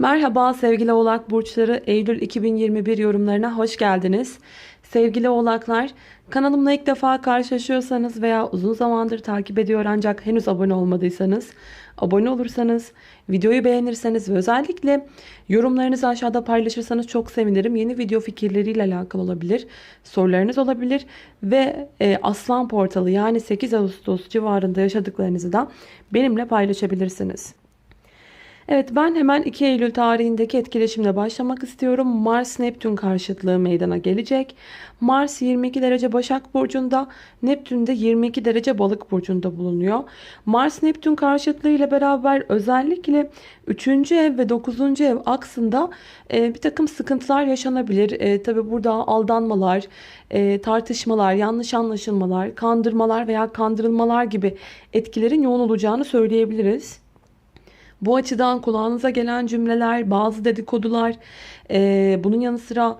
Merhaba sevgili oğlak burçları Eylül 2021 yorumlarına hoş geldiniz. Sevgili oğlaklar kanalımla ilk defa karşılaşıyorsanız veya uzun zamandır takip ediyor ancak henüz abone olmadıysanız abone olursanız videoyu beğenirseniz ve özellikle yorumlarınızı aşağıda paylaşırsanız çok sevinirim. Yeni video fikirleriyle alakalı olabilir, sorularınız olabilir ve e, Aslan Portalı yani 8 Ağustos civarında yaşadıklarınızı da benimle paylaşabilirsiniz. Evet ben hemen 2 Eylül tarihindeki etkileşimle başlamak istiyorum. Mars Neptün karşıtlığı meydana gelecek. Mars 22 derece Başak Burcu'nda, Neptün de 22 derece Balık Burcu'nda bulunuyor. Mars Neptün karşıtlığı ile beraber özellikle 3. ev ve 9. ev aksında e, bir takım sıkıntılar yaşanabilir. E, Tabi burada aldanmalar, e, tartışmalar, yanlış anlaşılmalar, kandırmalar veya kandırılmalar gibi etkilerin yoğun olacağını söyleyebiliriz. Bu açıdan kulağınıza gelen cümleler, bazı dedikodular, e, bunun yanı sıra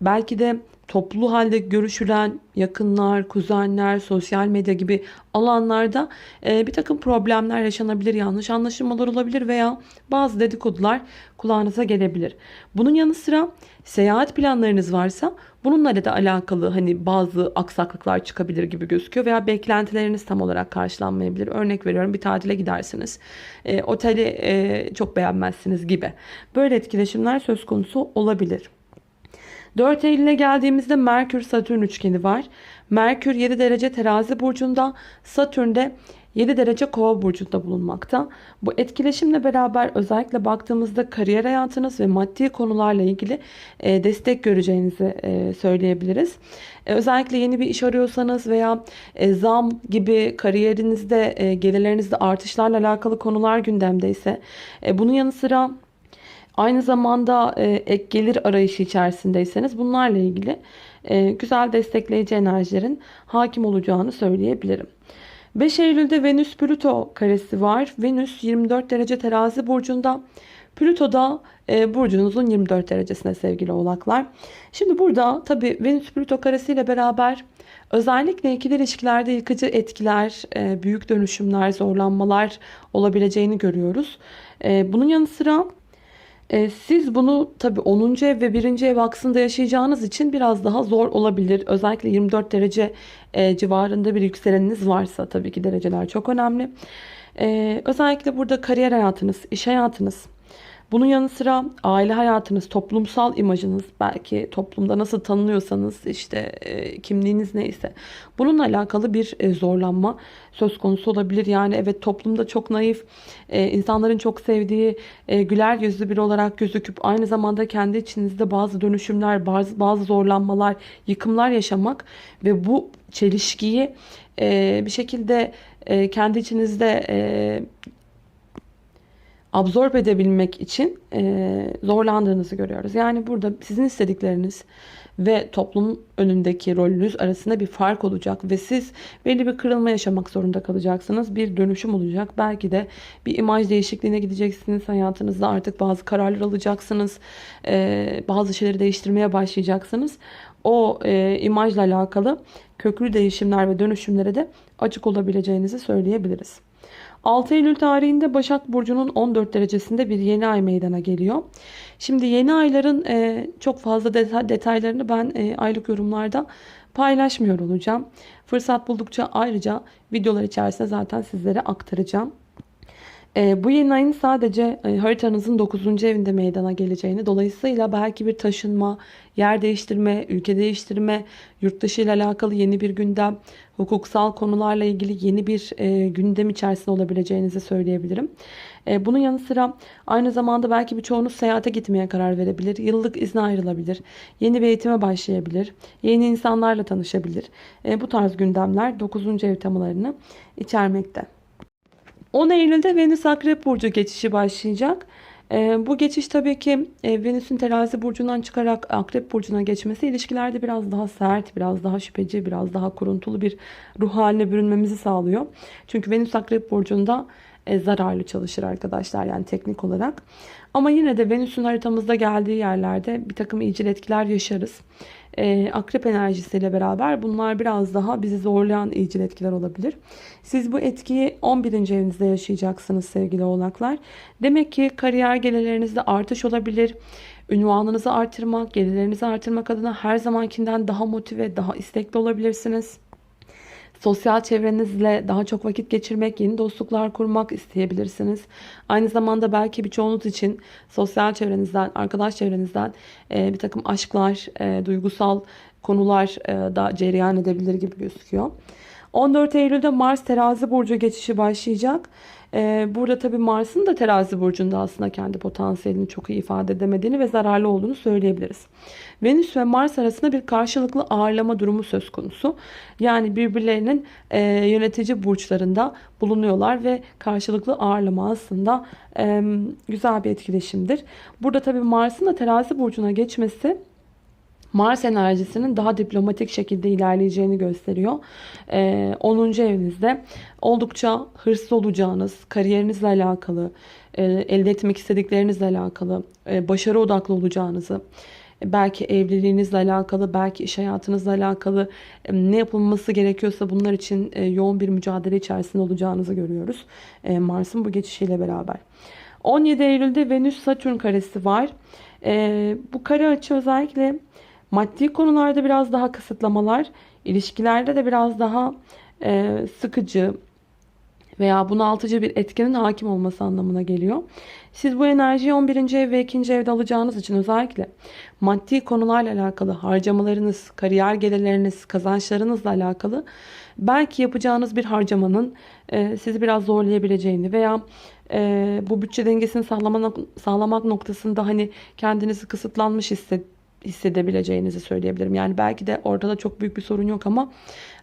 belki de toplu halde görüşülen yakınlar, kuzenler, sosyal medya gibi alanlarda e, bir takım problemler yaşanabilir, yanlış anlaşılmalar olabilir veya bazı dedikodular kulağınıza gelebilir. Bunun yanı sıra seyahat planlarınız varsa bununla da alakalı hani bazı aksaklıklar çıkabilir gibi gözüküyor veya beklentileriniz tam olarak karşılanmayabilir. Örnek veriyorum bir tatile gidersiniz. E, oteli e, çok beğenmezsiniz gibi. Böyle etkileşimler söz konusu olabilir. 4 Eylül'e geldiğimizde Merkür Satürn üçgeni var. Merkür 7 derece terazi burcunda, Satürn de 7 derece kova burcunda bulunmakta. Bu etkileşimle beraber özellikle baktığımızda kariyer hayatınız ve maddi konularla ilgili e, destek göreceğinizi e, söyleyebiliriz. E, özellikle yeni bir iş arıyorsanız veya zam gibi kariyerinizde gelirlerinizde artışlarla alakalı konular gündemdeyse bunun yanı sıra Aynı zamanda ek gelir arayışı içerisindeyseniz bunlarla ilgili güzel destekleyici enerjilerin hakim olacağını söyleyebilirim. 5 Eylül'de Venüs Plüto karesi var. Venüs 24 derece terazi burcunda. Plüto da e, burcunuzun 24 derecesine sevgili oğlaklar. Şimdi burada tabi Venüs Plüto karesiyle beraber özellikle ikili ilişkilerde yıkıcı etkiler, e, büyük dönüşümler, zorlanmalar olabileceğini görüyoruz. E, bunun yanı sıra e, siz bunu tabii 10. ev ve 1. ev aksında yaşayacağınız için biraz daha zor olabilir. Özellikle 24 derece e, civarında bir yükseleniniz varsa tabii ki dereceler çok önemli. E, özellikle burada kariyer hayatınız, iş hayatınız, bunun yanı sıra aile hayatınız, toplumsal imajınız, belki toplumda nasıl tanınıyorsanız işte e, kimliğiniz neyse bununla alakalı bir e, zorlanma söz konusu olabilir. Yani evet toplumda çok naif, e, insanların çok sevdiği, e, güler yüzlü biri olarak gözüküp aynı zamanda kendi içinizde bazı dönüşümler, bazı, bazı zorlanmalar, yıkımlar yaşamak ve bu çelişkiyi e, bir şekilde e, kendi içinizde e, absorb edebilmek için e, zorlandığınızı görüyoruz. Yani burada sizin istedikleriniz ve toplum önündeki rolünüz arasında bir fark olacak ve siz belli bir kırılma yaşamak zorunda kalacaksınız. Bir dönüşüm olacak. Belki de bir imaj değişikliğine gideceksiniz. Hayatınızda artık bazı kararlar alacaksınız. E, bazı şeyleri değiştirmeye başlayacaksınız. O e, imajla alakalı köklü değişimler ve dönüşümlere de açık olabileceğinizi söyleyebiliriz. 6 Eylül tarihinde Başak Burcu'nun 14 derecesinde bir yeni ay meydana geliyor. Şimdi yeni ayların e, çok fazla detaylarını ben e, aylık yorumlarda paylaşmıyor olacağım. Fırsat buldukça ayrıca videolar içerisinde zaten sizlere aktaracağım. E, bu yeni ayın sadece e, haritanızın 9. evinde meydana geleceğini dolayısıyla belki bir taşınma, yer değiştirme, ülke değiştirme, yurt dışı ile alakalı yeni bir gündem, hukuksal konularla ilgili yeni bir e, gündem içerisinde olabileceğinizi söyleyebilirim. E, bunun yanı sıra aynı zamanda belki birçoğunuz seyahate gitmeye karar verebilir. Yıllık izne ayrılabilir. Yeni bir eğitime başlayabilir. Yeni insanlarla tanışabilir. E, bu tarz gündemler 9. ev temalarını içermekte. 10 Eylül'de Venüs Akrep Burcu geçişi başlayacak. E, bu geçiş tabii ki e, Venüs'ün terazi burcundan çıkarak Akrep Burcu'na geçmesi ilişkilerde biraz daha sert, biraz daha şüpheci, biraz daha kuruntulu bir ruh haline bürünmemizi sağlıyor. Çünkü Venüs Akrep Burcu'nda zararlı çalışır arkadaşlar yani teknik olarak. Ama yine de Venüs'ün haritamızda geldiği yerlerde bir takım iyicil etkiler yaşarız. Ee, akrep enerjisiyle beraber bunlar biraz daha bizi zorlayan iyicil etkiler olabilir. Siz bu etkiyi 11. evinizde yaşayacaksınız sevgili oğlaklar. Demek ki kariyer gelirlerinizde artış olabilir. Ünvanınızı artırmak, gelirlerinizi artırmak adına her zamankinden daha motive, daha istekli olabilirsiniz. Sosyal çevrenizle daha çok vakit geçirmek, yeni dostluklar kurmak isteyebilirsiniz. Aynı zamanda belki birçoğunuz için sosyal çevrenizden, arkadaş çevrenizden e, bir takım aşklar, e, duygusal konular e, da cereyan edebilir gibi gözüküyor. 14 Eylül'de Mars terazi burcu geçişi başlayacak. Ee, burada tabii Mars'ın da terazi burcunda aslında kendi potansiyelini çok iyi ifade edemediğini ve zararlı olduğunu söyleyebiliriz. Venüs ve Mars arasında bir karşılıklı ağırlama durumu söz konusu. Yani birbirlerinin e, yönetici burçlarında bulunuyorlar ve karşılıklı ağırlama aslında e, güzel bir etkileşimdir. Burada tabii Mars'ın da terazi burcuna geçmesi Mars enerjisinin daha diplomatik şekilde ilerleyeceğini gösteriyor. Ee, 10. evinizde oldukça hırslı olacağınız, kariyerinizle alakalı, e, elde etmek istediklerinizle alakalı, e, başarı odaklı olacağınızı, belki evliliğinizle alakalı, belki iş hayatınızla alakalı e, ne yapılması gerekiyorsa bunlar için e, yoğun bir mücadele içerisinde olacağınızı görüyoruz. E, Mars'ın bu geçişiyle beraber. 17 Eylül'de Venüs-Satürn karesi var. E, bu kare açı özellikle Maddi konularda biraz daha kısıtlamalar, ilişkilerde de biraz daha e, sıkıcı veya bunaltıcı bir etkenin hakim olması anlamına geliyor. Siz bu enerjiyi 11. ev ve 2. evde alacağınız için özellikle maddi konularla alakalı harcamalarınız, kariyer gelirleriniz, kazançlarınızla alakalı belki yapacağınız bir harcamanın e, sizi biraz zorlayabileceğini veya e, bu bütçe dengesini sağlamak, sağlamak noktasında hani kendinizi kısıtlanmış hisset hissedebileceğinizi söyleyebilirim. Yani belki de orada da çok büyük bir sorun yok ama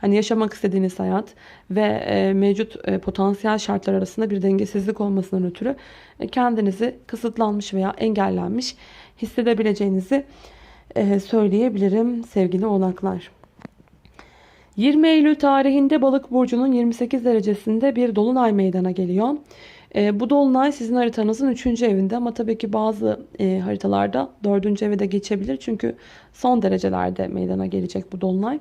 hani yaşamak istediğiniz hayat ve e, mevcut e, potansiyel şartlar arasında bir dengesizlik olmasından ötürü e, kendinizi kısıtlanmış veya engellenmiş hissedebileceğinizi e, söyleyebilirim sevgili oğlaklar. 20 Eylül tarihinde Balık burcunun 28 derecesinde bir dolunay meydana geliyor. E, bu dolunay sizin haritanızın 3. evinde ama tabii ki bazı e, haritalarda 4. eve de geçebilir. Çünkü son derecelerde meydana gelecek bu dolunay.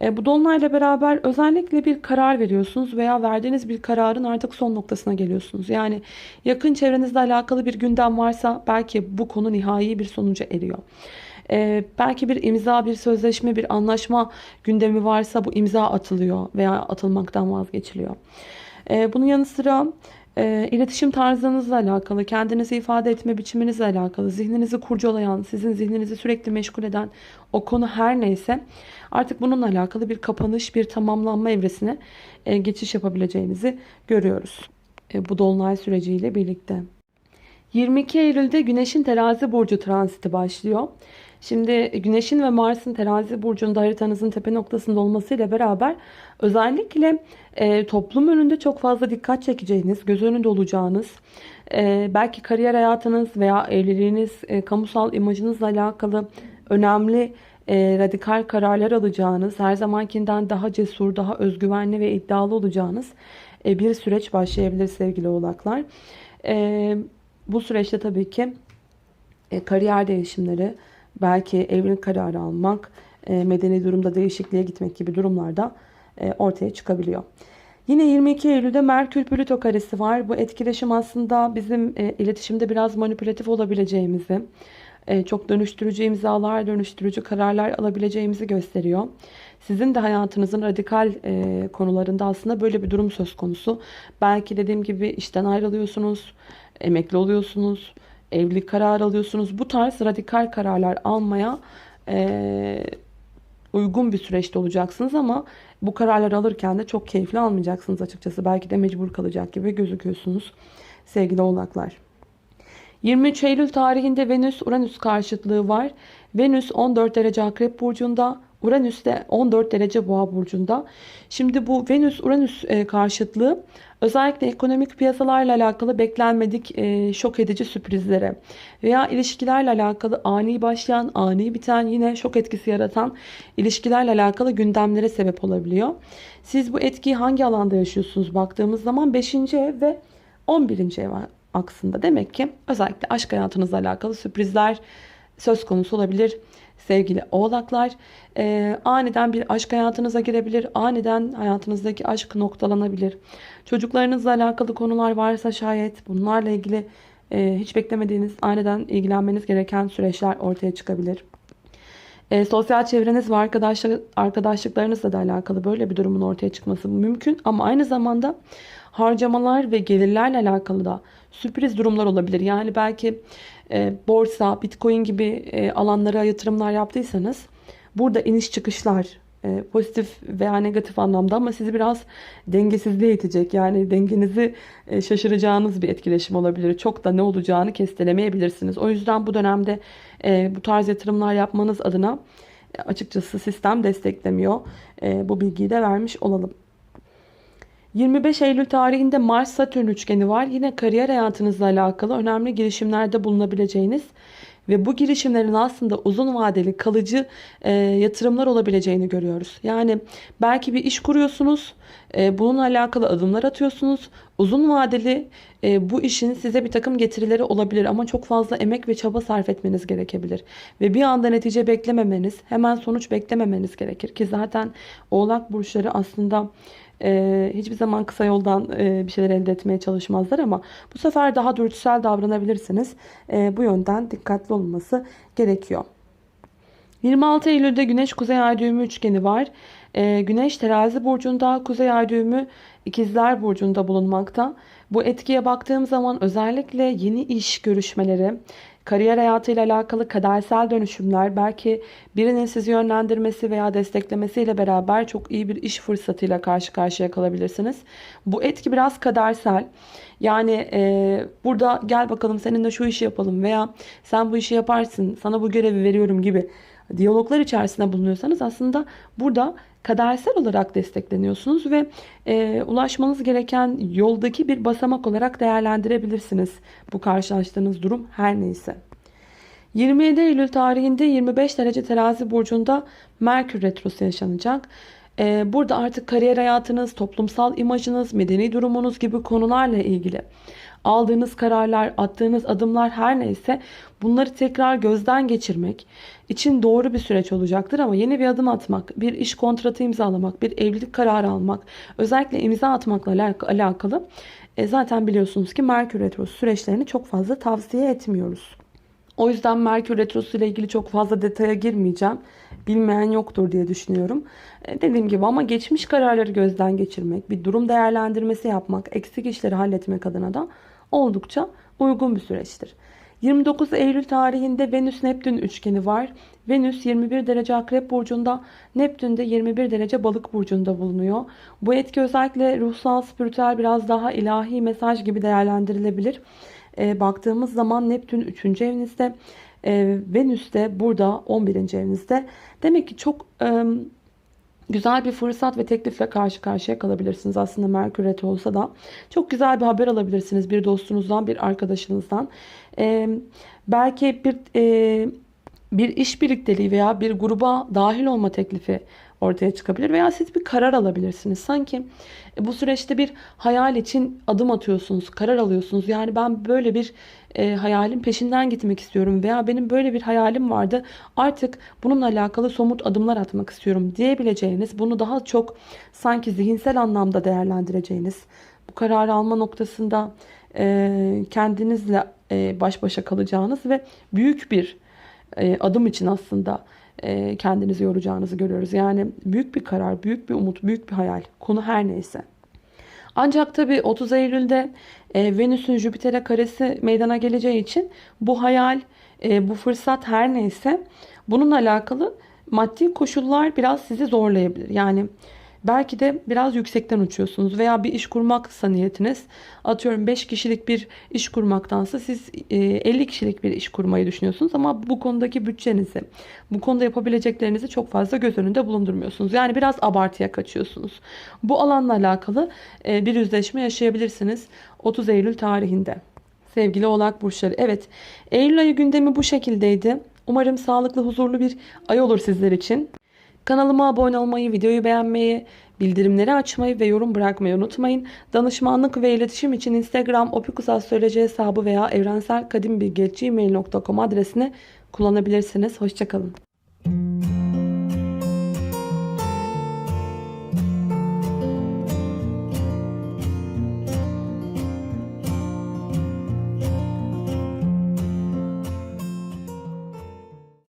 E, bu dolunayla beraber özellikle bir karar veriyorsunuz veya verdiğiniz bir kararın artık son noktasına geliyorsunuz. Yani yakın çevrenizle alakalı bir gündem varsa belki bu konu nihai bir sonuca eriyor. Ee, belki bir imza, bir sözleşme, bir anlaşma gündemi varsa bu imza atılıyor veya atılmaktan vazgeçiliyor. Ee, bunun yanı sıra e, iletişim tarzınızla alakalı, kendinizi ifade etme biçiminizle alakalı, zihninizi kurcalayan, sizin zihninizi sürekli meşgul eden o konu her neyse artık bununla alakalı bir kapanış, bir tamamlanma evresine e, geçiş yapabileceğinizi görüyoruz. E, bu dolunay süreciyle birlikte. 22 Eylül'de Güneş'in terazi burcu transiti başlıyor. Şimdi Güneş'in ve Mars'ın terazi burcunda haritanızın tepe noktasında olmasıyla beraber özellikle e, toplum önünde çok fazla dikkat çekeceğiniz, göz önünde olacağınız, e, belki kariyer hayatınız veya evliliğiniz, e, kamusal imajınızla alakalı önemli e, radikal kararlar alacağınız, her zamankinden daha cesur, daha özgüvenli ve iddialı olacağınız e, bir süreç başlayabilir sevgili oğlaklar. E, bu süreçte tabii ki e, kariyer değişimleri, belki evlilik kararı almak, e, medeni durumda değişikliğe gitmek gibi durumlarda e, ortaya çıkabiliyor. Yine 22 Eylül'de Merkür Plüto karesi var. Bu etkileşim aslında bizim e, iletişimde biraz manipülatif olabileceğimizi, çok dönüştürücü imzalar, dönüştürücü kararlar alabileceğimizi gösteriyor. Sizin de hayatınızın radikal konularında aslında böyle bir durum söz konusu. Belki dediğim gibi işten ayrılıyorsunuz, emekli oluyorsunuz, evlilik kararı alıyorsunuz. Bu tarz radikal kararlar almaya e, uygun bir süreçte olacaksınız ama bu kararları alırken de çok keyifli almayacaksınız açıkçası. Belki de mecbur kalacak gibi gözüküyorsunuz sevgili oğlaklar. 23 Eylül tarihinde Venüs-Uranüs karşıtlığı var. Venüs 14 derece Akrep Burcu'nda, Uranüs de 14 derece Boğa burcunda. Şimdi bu Venüs-Uranüs e, karşıtlığı özellikle ekonomik piyasalarla alakalı beklenmedik e, şok edici sürprizlere veya ilişkilerle alakalı ani başlayan, ani biten yine şok etkisi yaratan ilişkilerle alakalı gündemlere sebep olabiliyor. Siz bu etkiyi hangi alanda yaşıyorsunuz baktığımız zaman 5. ev ve 11. ev aksında. Demek ki özellikle aşk hayatınızla alakalı sürprizler söz konusu olabilir. Sevgili oğlaklar e, aniden bir aşk hayatınıza girebilir. Aniden hayatınızdaki aşk noktalanabilir. Çocuklarınızla alakalı konular varsa şayet bunlarla ilgili e, hiç beklemediğiniz aniden ilgilenmeniz gereken süreçler ortaya çıkabilir. E, sosyal çevreniz ve arkadaşlık, arkadaşlıklarınızla da alakalı böyle bir durumun ortaya çıkması mümkün. Ama aynı zamanda harcamalar ve gelirlerle alakalı da sürpriz durumlar olabilir. Yani belki e, borsa, bitcoin gibi e, alanlara yatırımlar yaptıysanız burada iniş çıkışlar e, pozitif veya negatif anlamda ama sizi biraz dengesizliğe itecek. Yani dengenizi e, şaşıracağınız bir etkileşim olabilir. Çok da ne olacağını kestelemeyebilirsiniz. O yüzden bu dönemde e, bu tarz yatırımlar yapmanız adına e, açıkçası sistem desteklemiyor. E, bu bilgiyi de vermiş olalım. 25 Eylül tarihinde Mars-Satürn üçgeni var. Yine kariyer hayatınızla alakalı önemli girişimlerde bulunabileceğiniz ve bu girişimlerin aslında uzun vadeli kalıcı e, yatırımlar olabileceğini görüyoruz. Yani belki bir iş kuruyorsunuz, e, bununla alakalı adımlar atıyorsunuz. Uzun vadeli e, bu işin size bir takım getirileri olabilir ama çok fazla emek ve çaba sarf etmeniz gerekebilir. Ve bir anda netice beklememeniz, hemen sonuç beklememeniz gerekir ki zaten Oğlak burçları aslında e, hiçbir zaman kısa yoldan e, bir şeyler elde etmeye çalışmazlar ama bu sefer daha dürtüsel davranabilirsiniz. E, bu yönden dikkatli olması gerekiyor. 26 Eylül'de Güneş Kuzey Ay düğümü üçgeni var. E, Güneş terazi burcunda, Kuzey Ay düğümü ikizler burcunda bulunmakta. Bu etkiye baktığım zaman özellikle yeni iş görüşmeleri, kariyer hayatıyla alakalı kadersel dönüşümler, belki birinin sizi yönlendirmesi veya desteklemesiyle beraber çok iyi bir iş fırsatıyla karşı karşıya kalabilirsiniz. Bu etki biraz kadersel. Yani e, burada gel bakalım seninle şu işi yapalım veya sen bu işi yaparsın, sana bu görevi veriyorum gibi diyaloglar içerisinde bulunuyorsanız aslında burada kadersel olarak destekleniyorsunuz ve e, ulaşmanız gereken yoldaki bir basamak olarak değerlendirebilirsiniz bu karşılaştığınız durum her neyse. 27 Eylül tarihinde 25 derece terazi burcunda Merkür Retrosu yaşanacak. E, burada artık kariyer hayatınız, toplumsal imajınız, medeni durumunuz gibi konularla ilgili aldığınız kararlar, attığınız adımlar her neyse bunları tekrar gözden geçirmek için doğru bir süreç olacaktır ama yeni bir adım atmak, bir iş kontratı imzalamak, bir evlilik kararı almak, özellikle imza atmakla alakalı e, zaten biliyorsunuz ki Merkür Retrosu süreçlerini çok fazla tavsiye etmiyoruz. O yüzden Merkür Retrosu ile ilgili çok fazla detaya girmeyeceğim. Bilmeyen yoktur diye düşünüyorum. E, dediğim gibi ama geçmiş kararları gözden geçirmek, bir durum değerlendirmesi yapmak, eksik işleri halletmek adına da oldukça uygun bir süreçtir. 29 Eylül tarihinde Venüs-Neptün üçgeni var. Venüs 21 derece Akrep Burcu'nda, Neptün de 21 derece Balık Burcu'nda bulunuyor. Bu etki özellikle ruhsal, spiritüel biraz daha ilahi mesaj gibi değerlendirilebilir. E, baktığımız zaman Neptün 3. evinizde, e, Venüs de burada 11. evinizde. Demek ki çok... E, güzel bir fırsat ve teklifle karşı karşıya kalabilirsiniz. Aslında Merkür Retro olsa da çok güzel bir haber alabilirsiniz bir dostunuzdan, bir arkadaşınızdan. Ee, belki bir e, bir iş birlikteliği veya bir gruba dahil olma teklifi ortaya çıkabilir veya siz bir karar alabilirsiniz. Sanki e, bu süreçte bir hayal için adım atıyorsunuz, karar alıyorsunuz. Yani ben böyle bir e, hayalin peşinden gitmek istiyorum veya benim böyle bir hayalim vardı. Artık bununla alakalı somut adımlar atmak istiyorum diyebileceğiniz, bunu daha çok sanki zihinsel anlamda değerlendireceğiniz, bu kararı alma noktasında e, kendinizle e, baş başa kalacağınız ve büyük bir e, adım için aslında e, kendinizi yoracağınızı görüyoruz. Yani büyük bir karar, büyük bir umut, büyük bir hayal. Konu her neyse. Ancak tabii 30 Eylül'de e, Venüs'ün Jüpiter'e karesi meydana geleceği için bu hayal, e, bu fırsat her neyse bununla alakalı maddi koşullar biraz sizi zorlayabilir. Yani Belki de biraz yüksekten uçuyorsunuz veya bir iş kurmaksa niyetiniz atıyorum 5 kişilik bir iş kurmaktansa siz 50 e, kişilik bir iş kurmayı düşünüyorsunuz ama bu konudaki bütçenizi, bu konuda yapabileceklerinizi çok fazla göz önünde bulundurmuyorsunuz. Yani biraz abartıya kaçıyorsunuz. Bu alanla alakalı e, bir yüzleşme yaşayabilirsiniz 30 Eylül tarihinde. Sevgili Oğlak Burçları. Evet Eylül ayı gündemi bu şekildeydi. Umarım sağlıklı, huzurlu bir ay olur sizler için. Kanalıma abone olmayı, videoyu beğenmeyi, Bildirimleri açmayı ve yorum bırakmayı unutmayın. Danışmanlık ve iletişim için Instagram opikusastroloji hesabı veya evrenselkadimbilgi.gmail.com adresini kullanabilirsiniz. Hoşçakalın.